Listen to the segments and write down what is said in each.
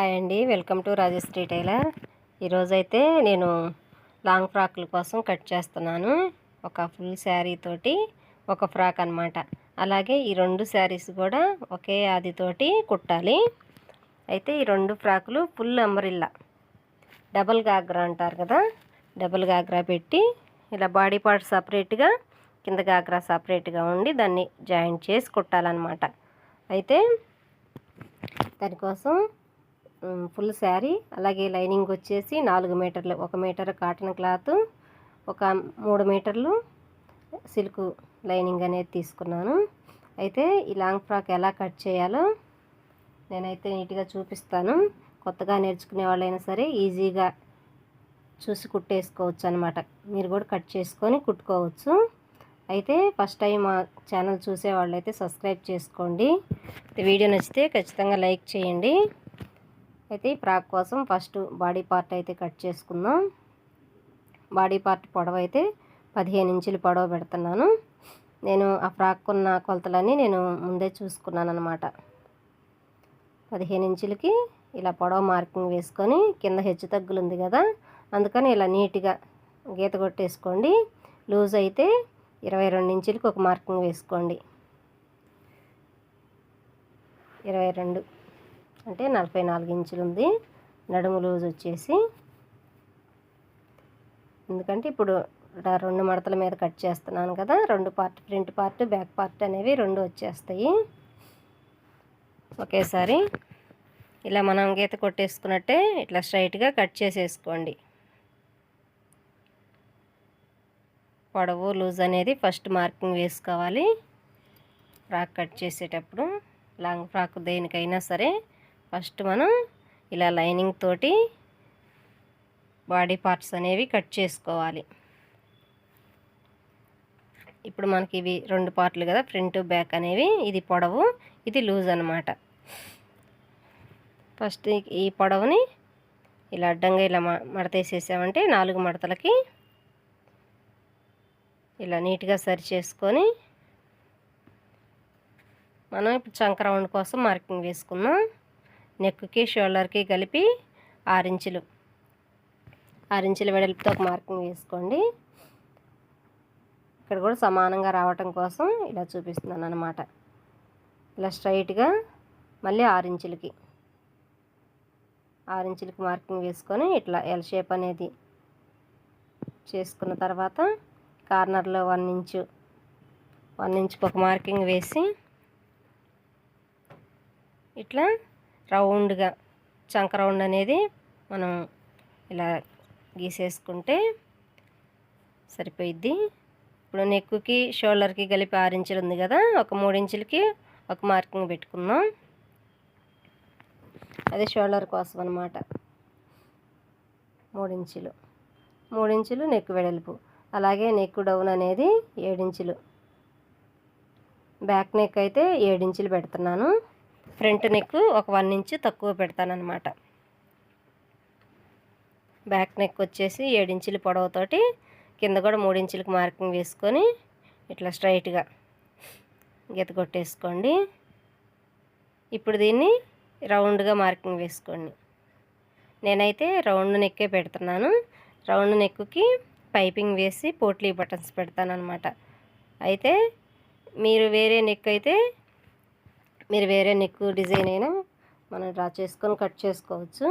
Hi అండి. Welcome to Rajashree tailor. ఈరోజైతే నేను లాంగ్ ఫ్రాక్ల కోసం కట్ చేస్తున్నాను. ఒక ఫుల్ శారీ తోటి ఒక ఫ్రాక్ అన్నమాట. అలాగే ఈ రెండు శారీస్ కూడా ఒకే ఆదితోటి కుట్టాలి. అయితే ఈ రెండు ఫ్రాకులు ఫుల్ అంబరిల్లా. డబల్ గాగ్రా అంటారు కదా డబల్ గాగ్రా పెట్టి ఇలా బాడీ పార్ట్ సపరేట్గా కింద గాగ్రా సపరేట్గా ఉండి దాన్ని జాయింట్ చేసి కుట్టాలన్నమాట. అయితే దానికోసం ఫుల్ శారీ అలాగే లైనింగ్ వచ్చేసి నాలుగు మీటర్లు ఒక మీటర్ కాటన్ క్లాత్ ఒక మూడు మీటర్లు సిల్క్ లైనింగ్ అనేది తీసుకున్నాను. అయితే ఈ లాంగ్ ఫ్రాక్ ఎలా కట్ చేయాలో నేనైతే నీట్గా చూపిస్తాను. కొత్తగా నేర్చుకునే వాళ్ళైనా సరే ఈజీగా చూసి కుట్టేసుకోవచ్చు అనమాట మీరు కూడా కట్ చేసుకొని కుట్టుకోవచ్చు. అయితే ఫస్ట్ టైం మా ఛానల్ చూసే వాళ్ళైతే సబ్స్క్రైబ్ చేసుకోండి. వీడియో నచ్చితే ఖచ్చితంగా లైక్ చేయండి. అయితే ఈ ఫ్రాక్ కోసం ఫస్ట్ బాడీ పార్ట్ అయితే కట్ చేసుకుందాం. బాడీ పార్ట్ పొడవు అయితే పదిహేను ఇంచులు పొడవ పెడుతున్నాను. నేను ఆ ఫ్రాక్ ఉన్న కొలతలన్నీ నేను ముందే చూసుకున్నాను అనమాట పదిహేను ఇంచులకి ఇలా పొడవ మార్కింగ్ వేసుకొని కింద హెచ్చు తగ్గులు ఉంది కదా అందుకని ఇలా నీట్గా గీత కొట్టేసుకోండి. లూజ్ అయితే ఇరవై రెండు ఇంచులకి ఒక మార్కింగ్ వేసుకోండి. ఇరవై రెండు. అంటే నలభై నాలుగు ఇంచులు ఉంది. నడుము లూజ్ వచ్చేసి. ఎందుకంటే ఇప్పుడు రెండు మడతల మీద కట్ చేస్తున్నాను కదా రెండు part print part back part అనేవి రెండు వచ్చేస్తాయి. ఒకేసారి ఇలా మనం గీత కొట్టేసుకున్నట్టే ఇట్లా స్ట్రైట్గా కట్ చేసేసుకోండి. పొడవు లూజ్ అనేది ఫస్ట్ మార్కింగ్ వేసుకోవాలి. ఫ్రాక్ కట్ చేసేటప్పుడు లాంగ్ ఫ్రాక్ దేనికైనా సరే ఫస్ట్ మనం ఇలా లైనింగ్ తోటి బాడీ పార్ట్స్ అనేవి కట్ చేసుకోవాలి. ఇప్పుడు మనకి ఇవి రెండు పార్ట్లు కదా ఫ్రంట్ బ్యాక్ అనేవి ఇది పొడవు ఇది లూజ్ అనమాట ఫస్ట్ ఈ పొడవుని ఇలా అడ్డంగా ఇలా మ- మడతేసేసామంటే నాలుగు మడతలకి ఇలా నీట్గా సరి చేసుకొని మనం ఇప్పుడు చంక రౌండ్ కోసం మార్కింగ్ వేసుకుందాం. నెక్కి షోల్డర్కి కలిపి ఆరించులు ఆరించుల వెడల్పుతో ఒక మార్కింగ్ వేసుకోండి. ఇక్కడ కూడా సమానంగా రావటం కోసం ఇలా చూపిస్తున్నాను అనమాట ఇలా స్ట్రైట్గా మళ్ళీ ఆరించులకి ఆరించులకి మార్కింగ్ వేసుకొని ఇట్లా ఎల్ షేప్ అనేది చేసుకున్న తర్వాత కార్నర్లో వన్ ఇంచు వన్ ఇంచుకి ఒక మార్కింగ్ వేసి ఇట్లా రౌండ్గా చంక రౌండ్ అనేది మనం ఇలా గీసేసుకుంటే సరిపోయిద్ది. ఇప్పుడు నెక్కుకి షోల్డర్కి కలిపి ఆరు ఇంచులు ఉంది కదా ఒక మూడు ఇంచులకి ఒక మార్కింగ్ పెట్టుకుందాం. అదే షోల్డర్ కోసం అనమాట మూడించులు మూడించులు నెక్ వెడల్పు. అలాగే నెక్ డౌన్ అనేది ఏడించులు బ్యాక్ నెక్ అయితే ఏడించులు పెడుతున్నాను. ఫ్రంట్ నెక్ ఒక వన్ ఇంచు తక్కువ పెడతానమాట బ్యాక్ నెక్ వచ్చేసి ఏడించుల పొడవుతోటి కింద కూడా మూడించులకు మార్కింగ్ వేసుకొని ఇట్లా స్ట్రైట్గా గీత కొట్టేసుకోండి ఇప్పుడు దీన్ని రౌండ్గా మార్కింగ్ వేసుకోండి. నేనైతే రౌండ్ నెక్కే పెడుతున్నాను. రౌండ్ నెక్కి పైపింగ్ వేసి పోట్లీ బటన్స్ పెడతాను అనమాట అయితే మీరు వేరే నెక్ అయితే మీరు వేరే నెక్ డిజైన్ అయినా మనం డ్రా చేసుకొని కట్ చేసుకోవచ్చు.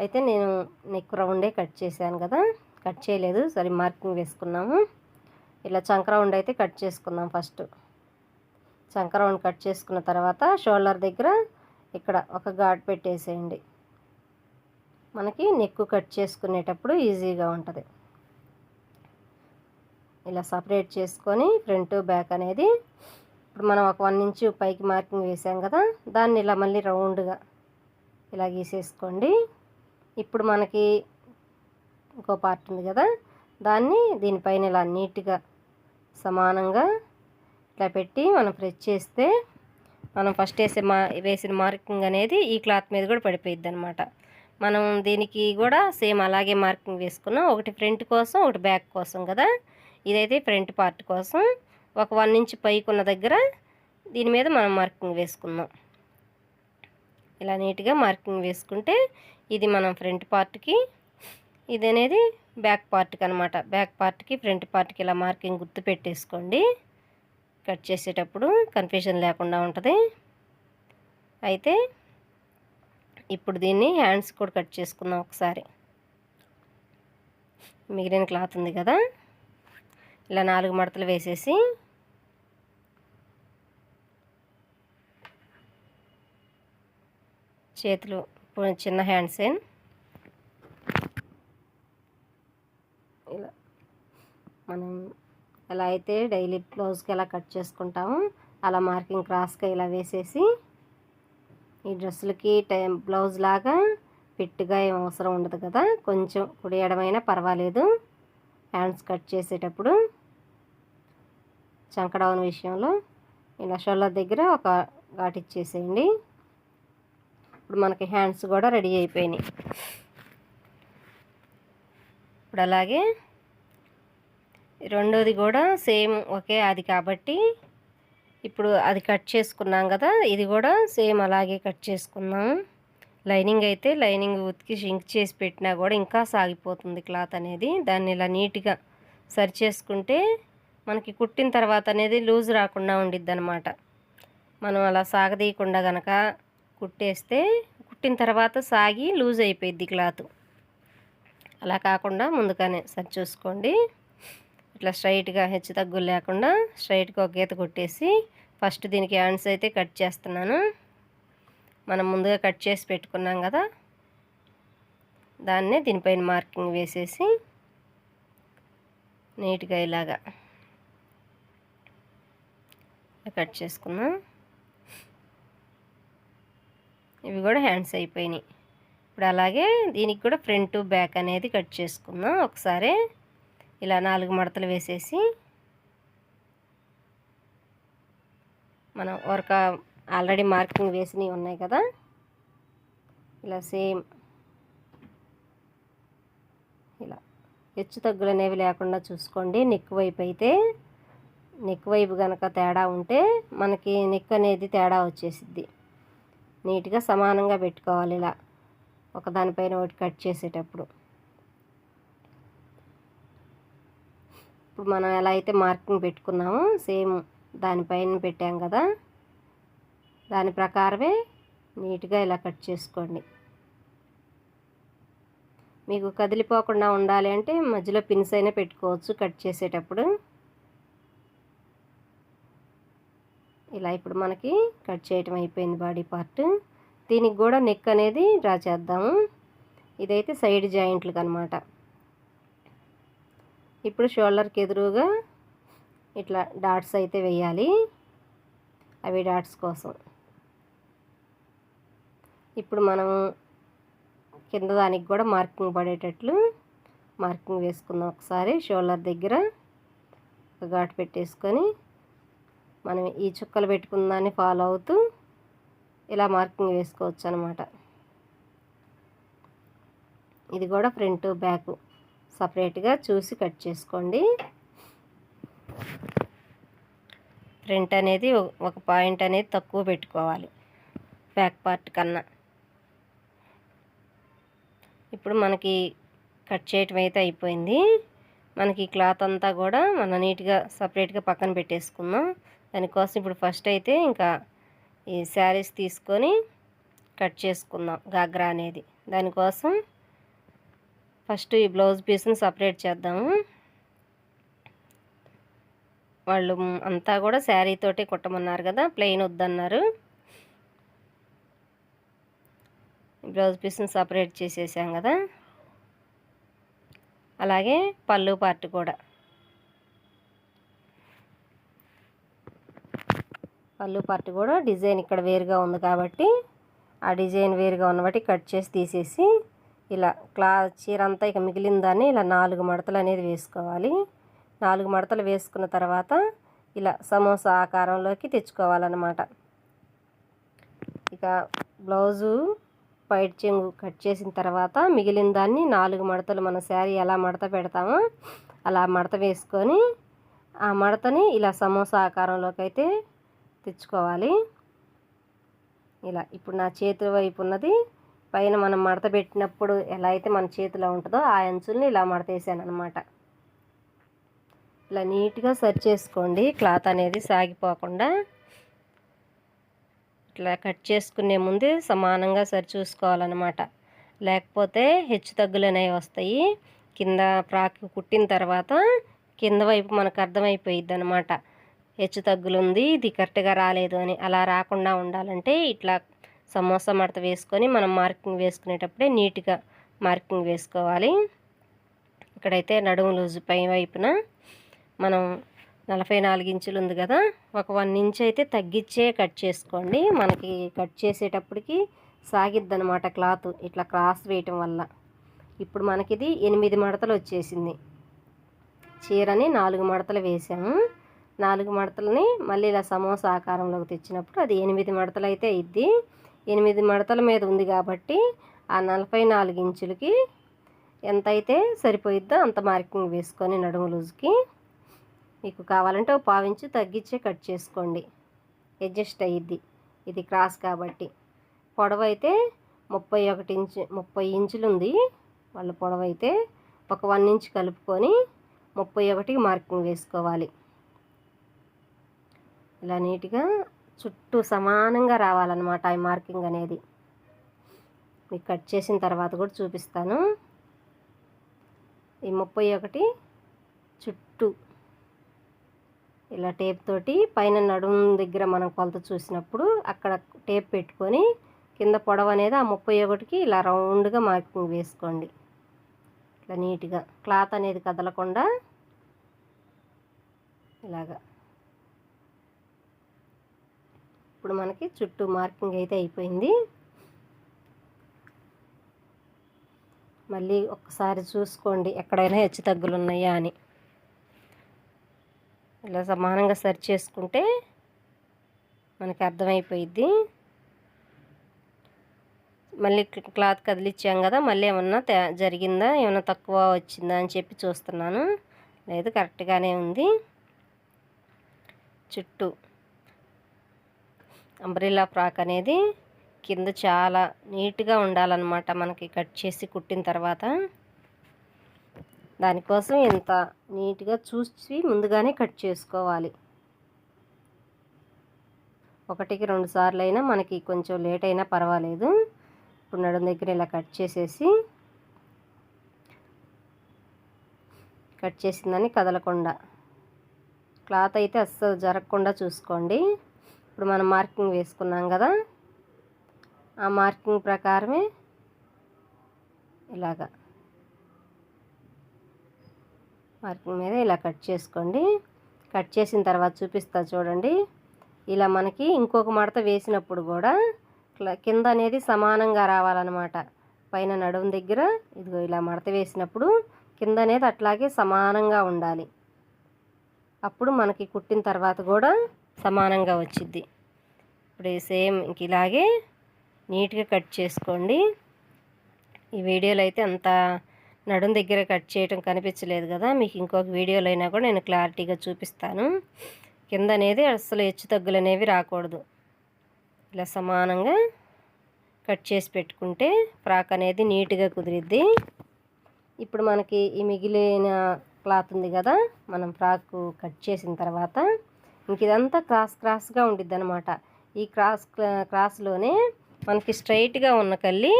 అయితే నేను నెక్ రౌండే కట్ చేశాను కదా. కట్ చేయలేదు. సరే మార్కింగ్ వేసుకున్నాము. ఇలా చంక రౌండ్ అయితే కట్ చేసుకుందాం ఫస్ట్. చంక రౌండ్ కట్ చేసుకున్న తర్వాత షోల్డర్ దగ్గర ఇక్కడ ఒక ఘాట్ పెట్టేసేయండి. మనకి నెక్ కట్ చేసుకునేటప్పుడు ఈజీగా ఉంటుంది. ఇలా సపరేట్ చేసుకొని ఫ్రంట్ బ్యాక్ అనేది ఇప్పుడు మనం ఒక వన్ ఇంచు పైకి మార్కింగ్ వేసాం కదా దాన్ని ఇలా మళ్ళీ రౌండ్గా ఇలా గీసేసుకోండి. ఇప్పుడు మనకి ఇంకో పార్ట్ ఉంది కదా దాన్ని దీనిపైన ఇలా నీట్గా సమానంగా ఇట్లా పెట్టి మనం ప్రెస్ చేస్తే మనం ఫస్ట్ వేసే మా వేసిన మార్కింగ్ అనేది ఈ క్లాత్ మీద కూడా పడిపోయిద్ది అనమాట మనం దీనికి కూడా సేమ్ అలాగే మార్కింగ్ వేసుకున్నాం. ఒకటి ఫ్రంట్ కోసం ఒకటి బ్యాక్ కోసం కదా ఇదైతే ఫ్రంట్ పార్ట్ కోసం. ఒక వన్ ఇంచ్ పైకి ఉన్న దగ్గర దీని మీద మనం మార్కింగ్ వేసుకుందాం. ఇలా నీట్గా మార్కింగ్ వేసుకుంటే ఇది మనం ఫ్రంట్ పార్ట్కి ఇది అనేది బ్యాక్ పార్ట్కి అనమాట బ్యాక్ పార్ట్కి ఫ్రంట్ పార్ట్కి ఇలా మార్కింగ్ గుర్తు పెట్టేసుకోండి. కట్ చేసేటప్పుడు కన్ఫ్యూజన్ లేకుండా ఉంటుంది. అయితే ఇప్పుడు దీన్ని హ్యాండ్స్ కూడా కట్ చేసుకుందాం ఒకసారి. మిగిలిన క్లాత్ ఉంది కదా. ఇలా నాలుగు మడతలు వేసేసి చేతులు చిన్న చిన్న హ్యాండ్స్ ఇలా. మనం ఎలా అయితే డైలీ బ్లౌజ్కి ఎలా కట్ చేసుకుంటామో. అలా మార్కింగ్ క్రాస్గా ఇలా వేసేసి ఈ డ్రెస్సులకి టైం బ్లౌజ్ లాగా ఫిట్గా ఏం అవసరం ఉండదు కదా. కొంచెం కుడియడమైనా పర్వాలేదు. హ్యాండ్స్ కట్ చేసేటప్పుడు చంకడౌన్ విషయంలో ఇలా షోల్డర్ దగ్గర ఒక ఘాట్ ఇచ్చేసేయండి. ఇప్పుడు మనకి హ్యాండ్స్ కూడా రెడీ అయిపోయినాయి. ఇప్పుడు అలాగే రెండోది కూడా సేమ్ ఒకే అది కాబట్టి ఇప్పుడు అది కట్ చేసుకున్నాం కదా ఇది కూడా సేమ్ అలాగే కట్ చేసుకున్నాం. లైనింగ్ అయితే లైనింగ్ ఉతికి షింక్ చేసి పెట్టినా కూడా ఇంకా సాగిపోతుంది క్లాత్ అనేది. దాన్ని ఇలా నీట్గా సరి చేసుకుంటే మనకి కుట్టిన తర్వాత అనేది లూజ్ రాకుండా ఉండిద్ది అనమాట మనం అలా సాగదీయకుండా గనక కుట్టేస్తే కుట్టిన తర్వాత సాగి లూజ్ అయిపోయిద్ది క్లాత్. అలా కాకుండా ముందుగానే సరి చూసుకోండి. ఇట్లా స్ట్రైట్గా హెచ్చు తగ్గులు లేకుండా స్ట్రైట్గా ఒక గీత కొట్టేసి ఫస్ట్ దీనికి హ్యాండ్స్ అయితే కట్ చేస్తున్నాను. మనం ముందుగా కట్ చేసి పెట్టుకున్నాం కదా దాన్నే దీనిపైన మార్కింగ్ వేసేసి నీట్గా ఇలాగా కట్ చేసుకుందాం. ఇవి కూడా హ్యాండ్స్ అయిపోయినాయి. ఇప్పుడు అలాగే దీనికి కూడా ఫ్రంట్ బ్యాక్ అనేది కట్ చేసుకుందాం. ఒకసారి ఇలా నాలుగు మడతలు వేసేసి మనం ఒక ఆల్రెడీ మార్కింగ్ వేసినవి ఉన్నాయి కదా. ఇలా సేమ్ ఇలా హెచ్చు తగ్గులు అనేవి లేకుండా చూసుకోండి. నెక్ వైపు అయితే నెక్ వైపు కనుక తేడా ఉంటే మనకి నెక్ అనేది తేడా వచ్చేసిద్ది. నీట్గా సమానంగా పెట్టుకోవాలి ఇలా. ఒకదానిపైన ఒకటి కట్ చేసేటప్పుడు. ఇప్పుడు మనం ఎలా అయితే మార్కింగ్ పెట్టుకున్నామో సేమ్ దానిపైన పెట్టాం కదా. దాని ప్రకారమే నీట్గా ఇలా కట్ చేసుకోండి. మీకు కదిలిపోకుండా ఉండాలి అంటే మధ్యలో పిన్స్ అయినా పెట్టుకోవచ్చు కట్ చేసేటప్పుడు. ఇలా ఇప్పుడు మనకి కట్ చేయటం అయిపోయింది బాడీ పార్ట్. దీనికి కూడా నెక్ అనేది డ్రా చేద్దాము. ఇదైతే సైడ్ జాయింట్లకు అనమాట ఇప్పుడు షోల్డర్కి ఎదురుగా ఇట్లా డాట్స్ అయితే వేయాలి. అవి డాట్స్ కోసం. ఇప్పుడు మనం కింద దానికి కూడా మార్కింగ్ పడేటట్లు మార్కింగ్ వేసుకుందాం ఒకసారి. షోల్డర్ దగ్గర ఒక ఘాటు పెట్టేసుకొని మనం ఈ చుక్కలు పెట్టుకున్న దాన్ని ఫాలో అవుతూ ఇలా మార్కింగ్ వేసుకోవచ్చు అనమాట ఇది కూడా ఫ్రంట్ బ్యాక్ సపరేట్గా చూసి కట్ చేసుకోండి. ఫ్రంట్ అనేది ఒక పాయింట్ అనేది తక్కువ పెట్టుకోవాలి. బ్యాక్ పార్ట్ కన్నా. ఇప్పుడు మనకి కట్ చేయటం అయితే అయిపోయింది. మనకి క్లాత్ అంతా కూడా మనం నీట్గా సపరేట్గా పక్కన పెట్టేసుకుందాం. దానికోసం ఇప్పుడు ఫస్ట్ అయితే ఇంకా ఈ శారీస్ తీసుకొని కట్ చేసుకుందాం గాగ్రా అనేది. దానికోసం ఫస్ట్ ఈ బ్లౌజ్ పీస్ని సపరేట్ చేద్దాము. వాళ్ళు అంతా కూడా శారీతోటే కుట్టమన్నారు కదా ప్లెయిన్ వద్దన్నారు. బ్లౌజ్ పీస్ని సపరేట్ చేసేసాం కదా. అలాగే పళ్ళు పార్ట్ కూడా. పళ్ళు పార్ట్ కూడా డిజైన్ ఇక్కడ వేరుగా ఉంది కాబట్టి ఆ డిజైన్ వేరుగా ఉన్నబట్టి కట్ చేసి తీసేసి ఇలా క్లా చీర అంతా ఇక మిగిలిన దాన్ని ఇలా నాలుగు మడతలు అనేది వేసుకోవాలి. నాలుగు మడతలు వేసుకున్న తర్వాత ఇలా సమోసా ఆకారంలోకి తెచ్చుకోవాలన్నమాట. ఇక బ్లౌజు పైట్ చెంగు కట్ చేసిన తర్వాత మిగిలిన దాన్ని నాలుగు మడతలు మన శారీ ఎలా మడత పెడతామో అలా మడత వేసుకొని ఆ మడతని ఇలా సమోసా ఆకారంలోకి అయితే తెచ్చుకోవాలి ఇలా ఇప్పుడు నా చేతి వైపు ఉన్నది. పైన మనం మడత పెట్టినప్పుడు ఎలా అయితే మన చేతిలో ఉంటుందో ఆ అంచుల్ని ఇలా మడత వేసాను అనమాట ఇలా నీట్గా సరి చేసుకోండి. క్లాత్ అనేది సాగిపోకుండా ఇట్లా కట్ చేసుకునే ముందు సమానంగా సరి చూసుకోవాలన్నమాట. లేకపోతే హెచ్చు తగ్గులు అనేవి వస్తాయి. కింద ఫ్రాక్ కుట్టిన తర్వాత కింద వైపు మనకు అర్థమైపోయిద్ది అనమాట హెచ్చు తగ్గులుంది ఇది కరెక్ట్గా రాలేదు అని అలా రాకుండా ఉండాలంటే ఇట్లా సమోసా మడత వేసుకొని మనం మార్కింగ్ వేసుకునేటప్పుడే నీట్గా మార్కింగ్ వేసుకోవాలి. ఇక్కడైతే నడుము లూజు పై వైపున మనం నలభై నాలుగు ఇంచులు ఉంది కదా ఒక వన్ ఇంచ్ అయితే తగ్గించే కట్ చేసుకోండి. మనకి కట్ చేసేటప్పటికి సాగిద్దనమాట క్లాత్ ఇట్లా క్రాస్ వేయటం వల్ల. ఇప్పుడు మనకిది ఎనిమిది మడతలు వచ్చేసింది. చీరని నాలుగు మడతలు వేసాము. నాలుగు మడతలని మళ్ళీ ఇలా సమోసా ఆకారంలోకి తెచ్చినప్పుడు అది ఎనిమిది మడతలు అయితే ఇద్ది ఎనిమిది మడతల మీద ఉంది కాబట్టి ఆ నలభై నాలుగు ఇంచులకి ఎంత అయితే సరిపోయిద్దో అంత మార్కింగ్ వేసుకొని నడుము లూజుకి మీకు కావాలంటే ఒక పావించు తగ్గించే కట్ చేసుకోండి. అడ్జస్ట్ అయ్యిద్ది ఇది క్రాస్ కాబట్టి పొడవు అయితే ముప్పై ఒకటి ఇంచు ముప్పై ఇంచులు ఉంది. వాళ్ళ పొడవు అయితే ఒక వన్ ఇంచ్ కలుపుకొని ముప్పై ఒకటికి మార్కింగ్ వేసుకోవాలి. ఇలా నీట్గా చుట్టూ సమానంగా రావాలన్నమాట ఈ మార్కింగ్ అనేది. మీకు కట్ చేసిన తర్వాత కూడా చూపిస్తాను. ఈ ముప్పై ఒకటి చుట్టూ ఇలా టేప్ తోటి పైన నడుము దగ్గర మనం కొలత చూసినప్పుడు అక్కడ టేప్ పెట్టుకొని కింద పొడవు అనేది ఆ ముప్పై ఒకటికి ఇలా రౌండ్గా మార్కింగ్ వేసుకోండి. ఇట్లా నీట్గా క్లాత్ అనేది కదలకుండా ఇలాగా. ఇప్పుడు మనకి చుట్టూ మార్కింగ్ అయితే అయిపోయింది. మళ్ళీ ఒక్కసారి చూసుకోండి ఎక్కడైనా హెచ్చు తగ్గులు ఉన్నాయా అని. ఇలా సమానంగా సరి చేసుకుంటే మనకి అర్థమైపోయిద్ది. మళ్ళీ క్లాత్ కదిలిచ్చాం కదా మళ్ళీ ఏమన్నా జరిగిందా? ఏమన్నా తక్కువ వచ్చిందా అని చెప్పి చూస్తున్నాను. లేదు కరెక్ట్గానే ఉంది. చుట్టూ అంబ్రిల్లా ఫ్రాక్ అనేది కింద చాలా నీట్గా ఉండాలన్నమాట మనకి కట్ చేసి కుట్టిన తర్వాత. దానికోసం ఇంత నీట్గా చూసి ముందుగానే కట్ చేసుకోవాలి. ఒకటికి రెండు సార్లు అయినా మనకి కొంచెం లేట్ అయినా పర్వాలేదు. ఇప్పుడు నడుం దగ్గర ఇలా కట్ చేసేసి కట్ చేసిందని కదలకుండా. క్లాత్ అయితే అస్సలు జరగకుండా చూసుకోండి. ఇప్పుడు మనం మార్కింగ్ వేసుకున్నాం కదా ఆ మార్కింగ్ ప్రకారమే ఇలాగా మార్కింగ్ మీద ఇలా కట్ చేసుకోండి. కట్ చేసిన తర్వాత చూపిస్తా చూడండి. ఇలా మనకి ఇంకొక మడత వేసినప్పుడు కూడా కింద అనేది సమానంగా రావాలన్నమాట. పైన నడుము దగ్గర ఇదిగో ఇలా మడత వేసినప్పుడు కింద అనేది అట్లాగే సమానంగా ఉండాలి. అప్పుడు మనకి కుట్టిన తర్వాత కూడా సమానంగా వచ్చిద్ది. ఇప్పుడు సేమ్ ఇంక ఇలాగే నీట్గా కట్ చేసుకోండి. ఈ వీడియోలో అయితే అంత నడుం దగ్గర కట్ చేయటం కనిపించలేదు కదా మీకు ఇంకొక వీడియోలో అయినా కూడా నేను క్లారిటీగా చూపిస్తాను. కింద అనేది అసలు హెచ్చు తగ్గులు అనేవి రాకూడదు. ఇలా సమానంగా కట్ చేసి పెట్టుకుంటే ఫ్రాక్ అనేది నీట్గా కుదిరిద్ది. ఇప్పుడు మనకి ఈ మిగిలిన క్లాత్ ఉంది కదా మనం ఫ్రాక్ కట్ చేసిన తర్వాత ఇంక ఇదంతా క్రాస్ క్రాస్గా ఉండిద్ది అనమాట ఈ క్రాస్ క్రాస్లోనే మనకి స్ట్రైట్గా ఉన్న కల్లి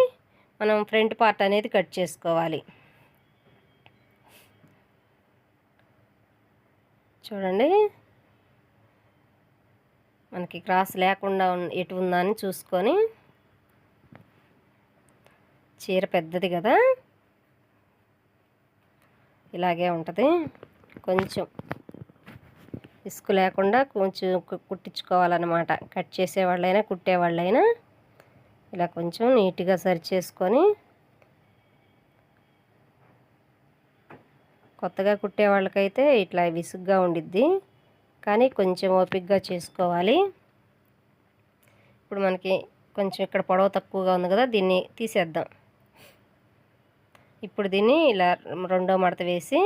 మనం ఫ్రంట్ పార్ట్ అనేది కట్ చేసుకోవాలి. చూడండి. మనకి క్రాస్ లేకుండా ఎటు ఉందా అని చూసుకొని. చీర పెద్దది కదా. ఇలాగే ఉంటుంది. కొంచెం ఇసుకు లేకుండా కొంచెం కుట్టించుకోవాలన్నమాట. కట్ చేసేవాళ్ళైనా కుట్టేవాళ్ళైనా ఇలా కొంచెం నీట్గా సరి చేసుకొని కొత్తగా కుట్టే వాళ్ళకైతే ఇట్లా విసుగ్గా ఉండిద్ది. కానీ కొంచెం ఓపిక్గా చేసుకోవాలి. ఇప్పుడు మనకి కొంచెం ఇక్కడ పొడవు తక్కువగా ఉంది కదా దీన్ని తీసేద్దాం. ఇప్పుడు దీన్ని ఇలా రెండో మడత వేసి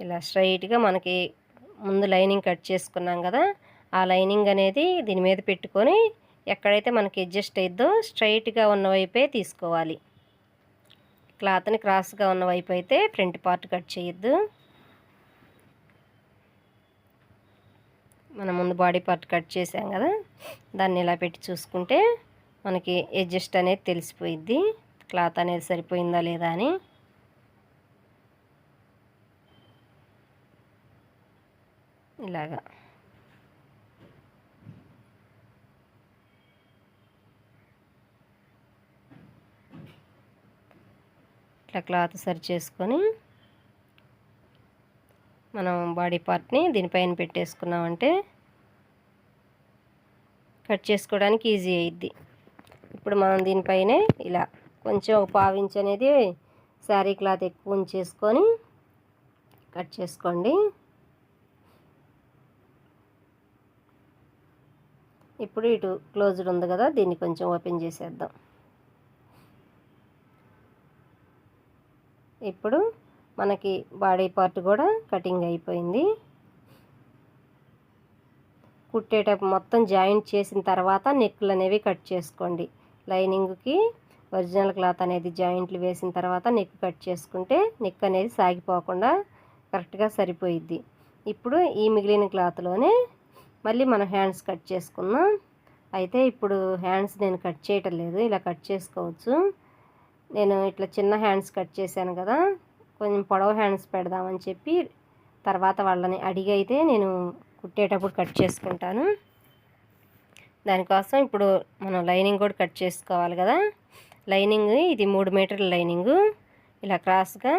ఇలా స్ట్రైట్గా మనకి ముందు లైనింగ్ కట్ చేసుకున్నాం కదా ఆ లైనింగ్ అనేది దీని మీద పెట్టుకొని ఎక్కడైతే మనకి అడ్జస్ట్ అయిద్దో స్ట్రైట్గా ఉన్న వైపే తీసుకోవాలి. క్లాత్ని క్రాస్గా ఉన్న వైపు అయితే ఫ్రంట్ పార్ట్ కట్ చేయొద్దు. మనం ముందు బాడీ పార్ట్ కట్ చేసాం కదా దాన్ని ఇలా పెట్టి చూసుకుంటే మనకి అడ్జస్ట్ అనేది తెలిసిపోయిద్ది. క్లాత్ అనేది సరిపోయిందా లేదా అని. ఇలాగా. ఇట్లా క్లాత్ సరి చేసుకొని మనం బాడీ పార్ట్ని దీనిపైన పెట్టేసుకున్నామంటే కట్ చేసుకోవడానికి ఈజీ అయ్యిద్ది ఇప్పుడు మనం దీనిపైనే ఇలా కొంచెం ఒక పావించ్ అనేది శారీ క్లాత్ ఎక్కువ ఉంచేసుకొని కట్ చేసుకోండి. ఇప్పుడు ఇటు క్లోజ్డ్ ఉంది కదా దీన్ని కొంచెం ఓపెన్ చేసేద్దాం. ఇప్పుడు మనకి బాడీ పార్ట్ కూడా కటింగ్ అయిపోయింది. కుట్టేటప్పుడు మొత్తం జాయింట్ చేసిన తర్వాత నెక్లు అనేవి కట్ చేసుకోండి. లైనింగ్కి ఒరిజినల్ క్లాత్ అనేది జాయింట్లు వేసిన తర్వాత నెక్ కట్ చేసుకుంటే నెక్ అనేది సాగిపోకుండా కరెక్ట్గా సరిపోయిద్ది. ఇప్పుడు ఈ మిగిలిన క్లాత్లోనే మళ్ళీ మనం హ్యాండ్స్ కట్ చేసుకుందాం. అయితే ఇప్పుడు హ్యాండ్స్ నేను కట్ చేయటం లేదు ఇలా కట్ చేసుకోవచ్చు. నేను ఇట్లా చిన్న హ్యాండ్స్ కట్ చేశాను కదా కొంచెం పొడవు హ్యాండ్స్ పెడదామని చెప్పి తర్వాత వాళ్ళని అడిగి అయితే నేను కుట్టేటప్పుడు కట్ చేసుకుంటాను. దానికోసం ఇప్పుడు మనం లైనింగ్ కూడా కట్ చేసుకోవాలి కదా. లైనింగ్ ఇది మూడు మీటర్ల లైనింగు. ఇలా క్రాస్గా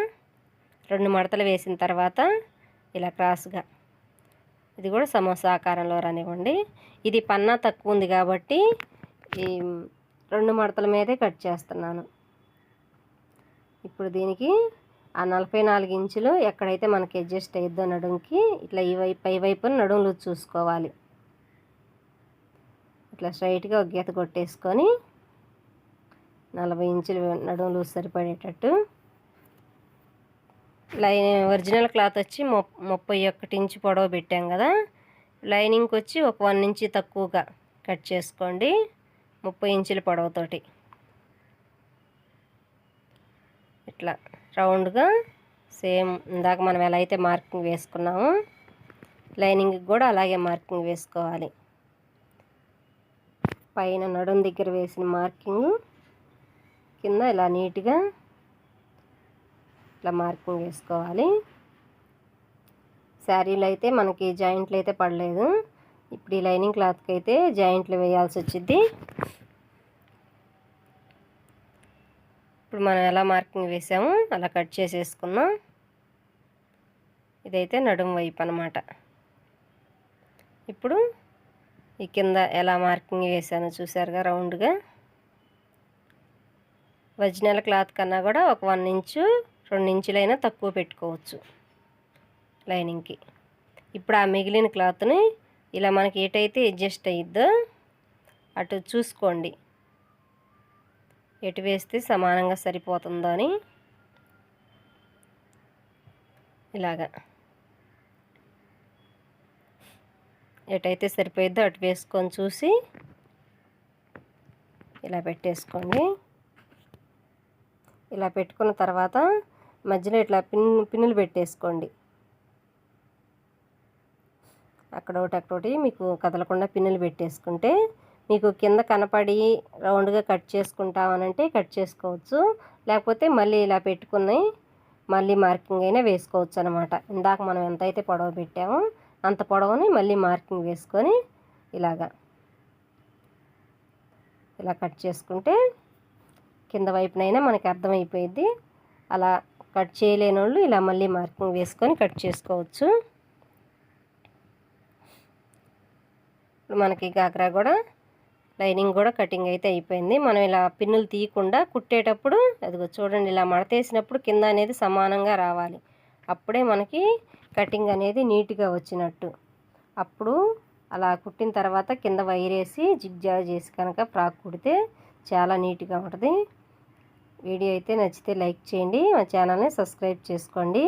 రెండు మడతలు వేసిన తర్వాత ఇలా క్రాస్గా ఇది కూడా సమోసా ఆకారంలో రానివ్వండి. ఇది పన్నా తక్కువ ఉంది కాబట్టి ఈ రెండు మడతల మీదే కట్ చేస్తున్నాను. ఇప్పుడు దీనికి ఆ నలభై నాలుగు ఇంచులు ఎక్కడైతే మనకి అడ్జస్ట్ అయ్యిద్దో నడుంకి ఇట్లా ఈ వైపు పై వైపున నడుములు చూసుకోవాలి. ఇట్లా స్ట్రైట్గా ఒక గీత కొట్టేసుకొని నలభై ఇంచులు నడుములు సరిపడేటట్టు లైన్ ఒరిజినల్ క్లాత్ వచ్చి ముప్పై ఒకటి ఇంచు పొడవు పెట్టాం కదా. లైనింగ్కి వచ్చి ఒక వన్ ఇంచు తక్కువగా కట్ చేసుకోండి. ముప్పై ఇంచుల పొడవుతోటి ఇట్లా రౌండ్గా సేమ్ ఇందాక మనం ఎలా అయితే మార్కింగ్ వేసుకున్నామో లైనింగ్కి కూడా అలాగే మార్కింగ్ వేసుకోవాలి. పైన నడుం దగ్గర వేసిన మార్కింగ్ కింద ఇలా నీట్గా ఇట్లా మార్కింగ్ వేసుకోవాలి. శారీలు అయితే మనకి జాయింట్లు అయితే పడలేదు. ఇప్పుడు ఈ లైనింగ్ క్లాత్కి అయితే జాయింట్లు వేయాల్సి వచ్చింది. ఇప్పుడు మనం ఎలా మార్కింగ్ వేసామో అలా కట్ చేసేసుకున్నాం ఇదైతే నడుము వైపు అనమాట ఇప్పుడు ఈ కింద ఎలా మార్కింగ్ వేసానో చూసారుగా రౌండ్గా. ఒరిజినల్ క్లాత్ కన్నా కూడా ఒక వన్ ఇంచు రెండు ఇంచులైనా తక్కువ పెట్టుకోవచ్చు లైనింగ్కి. ఇప్పుడు ఆ మిగిలిన క్లాత్ని ఇలా మనకి ఏటైతే అడ్జస్ట్ అయ్యిద్దో అటు చూసుకోండి. ఎటు వేస్తే సమానంగా సరిపోతుందో అని ఇలాగా. ఎటైతే సరిపోయిద్దో అటు వేసుకొని చూసి ఇలా పెట్టేసుకోండి. ఇలా పెట్టుకున్న తర్వాత మధ్యలో ఇట్లా పిన్ పిన్నులు పెట్టేసుకోండి. అక్కడ ఒకటి అక్కడ ఒకటి మీకు కదలకుండా పిన్నులు పెట్టేసుకుంటే మీకు కింద కనపడి రౌండ్గా కట్ చేసుకుంటామనంటే కట్ చేసుకోవచ్చు. లేకపోతే మళ్ళీ ఇలా పెట్టుకుని మళ్ళీ మార్కింగ్ అయినా వేసుకోవచ్చు అనమాట ఇందాక మనం ఎంతైతే పొడవ పెట్టామో అంత పొడవని మళ్ళీ మార్కింగ్ వేసుకొని ఇలాగా ఇలా కట్ చేసుకుంటే కింద వైపునైనా మనకి అర్థమైపోయింది అలా కట్ చేయలేని వాళ్ళు ఇలా మళ్ళీ మార్కింగ్ వేసుకొని కట్ చేసుకోవచ్చు. ఇప్పుడు మనకి గాగ్రా కూడా లైనింగ్ కూడా కటింగ్ అయితే అయిపోయింది. మనం ఇలా పిన్నులు తీయకుండా కుట్టేటప్పుడు అదిగో చూడండి ఇలా మడతేసినప్పుడు కింద అనేది సమానంగా రావాలి. అప్పుడే మనకి కటింగ్ అనేది నీట్గా వచ్చినట్టు. అప్పుడు అలా కుట్టిన తర్వాత కింద వైరేసి జిగ్జాగ్ చేసి కనుక ఫ్రాక్ కుడితే చాలా నీట్గా ఉంటుంది. వీడియో అయితే నచ్చితే లైక్ చేయండి మా ఛానల్ని సబ్స్క్రైబ్ చేసుకోండి.